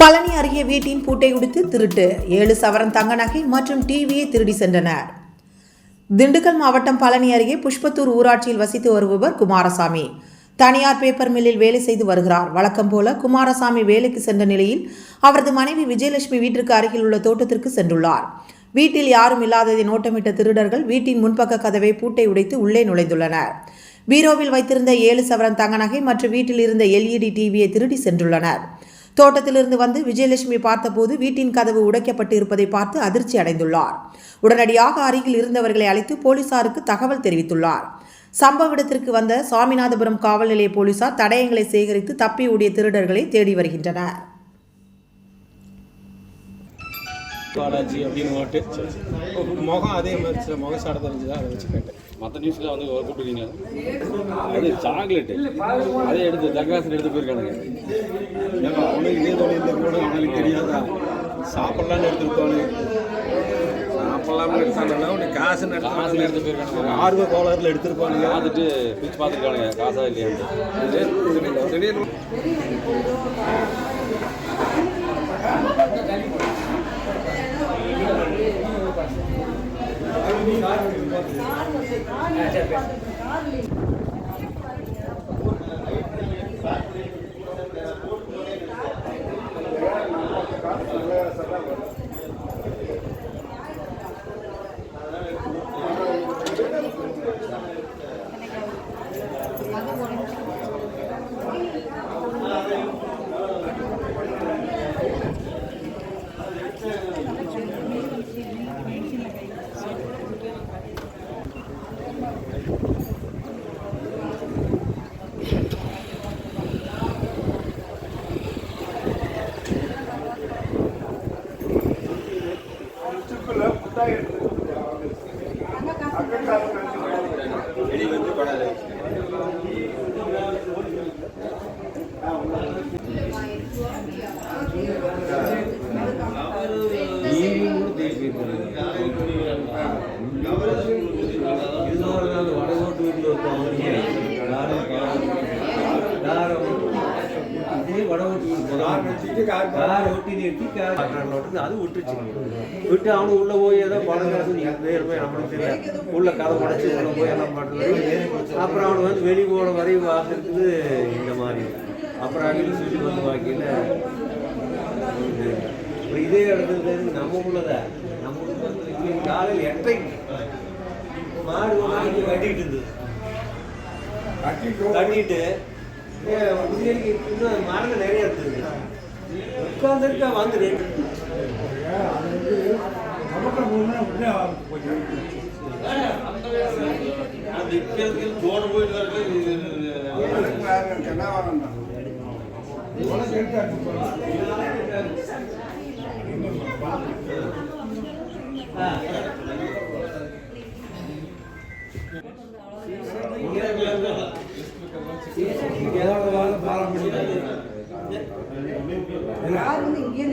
பழனி அருகே வீட்டின் பூட்டை உடைத்து திருட்டு. ஏழு சவரன் தங்க நகை மற்றும் டிவியை திருடி சென்றனர். திண்டுக்கல் மாவட்டம் பழனி அருகே புஷ்பத்தூர் ஊராட்சியில் வசித்து வருபவர் குமாரசாமி. தனியார் பேப்பர் மில்லில் வேலை செய்து வருகிறார். வழக்கம் போல குமாரசாமி வேலைக்கு சென்ற நிலையில் அவரது மனைவி விஜயலட்சுமி வீட்டிற்கு அருகில் உள்ள தோட்டத்திற்கு சென்றுள்ளார். வீட்டில் யாரும் இல்லாததை நோட்டமிட்ட திருடர்கள் வீட்டின் முன்பக்க கதவை பூட்டை உடைத்து உள்ளே நுழைந்துள்ளனர். பீரோவில் வைத்திருந்த ஏழு சவரன் தங்க நகை மற்றும் வீட்டில் இருந்த எல்இடி டிவியை திருடி சென்றுள்ளனர். தோட்டத்திலிருந்து வந்து விஜயலட்சுமி பார்த்தபோது வீட்டின் கதவு உடைக்கப்பட்டு இருப்பதை பார்த்து அதிர்ச்சி அடைந்துள்ளார். உடனடியாக அருகில் இருந்தவர்களை அழைத்து போலீசாருக்கு தகவல் தெரிவித்துள்ளார். சம்பவ இடத்திற்கு வந்த சுவாமிநாதபுரம் காவல் நிலைய போலீசார் தடயங்களை சேகரித்து தப்பி ஓடிய திருடர்களை தேடி வருகின்றனர். பாலாஜி அப்படின்னு முகம் அதே மாதிரி சில முகம் சாட தெரிஞ்சுதா? அதை வச்சு கேட்டேன். மற்ற நியூஸில் வந்து கூப்பிட்டுருக்கீங்க அது சாக்லேட்டு அதே எடுத்து தக்காசன் எடுத்து போயிருக்கானுங்க. அவனுக்கு இதே இருந்தால் கூட அவனுக்கு தெரியாதா? சாப்பிட்லான்னு எடுத்துருப்பானு சாப்பிட்லாம்னு எடுத்தாங்கன்னா உனக்கு காசு காசுல எடுத்து போயிருக்கானுங்க. ஆர்வ கோளாறுல எடுத்திருப்பானுங்க பிரிச்சு பார்த்துருக்கானுங்க. காசா இல்லையான்னு. திடீர்னு- Gracias. வெளிவந்து படலை திடீர்னு அது விட்டுச்சு விட்டு அவனு உள்ள போய் ஏதோ பணம் காசு போய் நம்மளுக்கு தெரியாது உள்ள கதை உடைச்சு உள்ள போய் எல்லாம் பண்ணுறது அப்புறம் அவனு வந்து வெளி போன வரையும் பார்த்துருக்குது இந்த மாதிரி. அப்புறம் அங்கே சொல்லி வந்து பாக்கியில் இப்போ இதே இடத்துல நம்ம உள்ளதா நம்ம காலையில் எட்டைக்கு மாடு வாங்கி கட்டிட்டு இருந்தது. கட்டிட்டு ஏ, இன்னும் மரங்கள் நிறைய இருந்தது உட்காந்துருக்கா வந்து ரெண்டு யார் வந்து இங்கே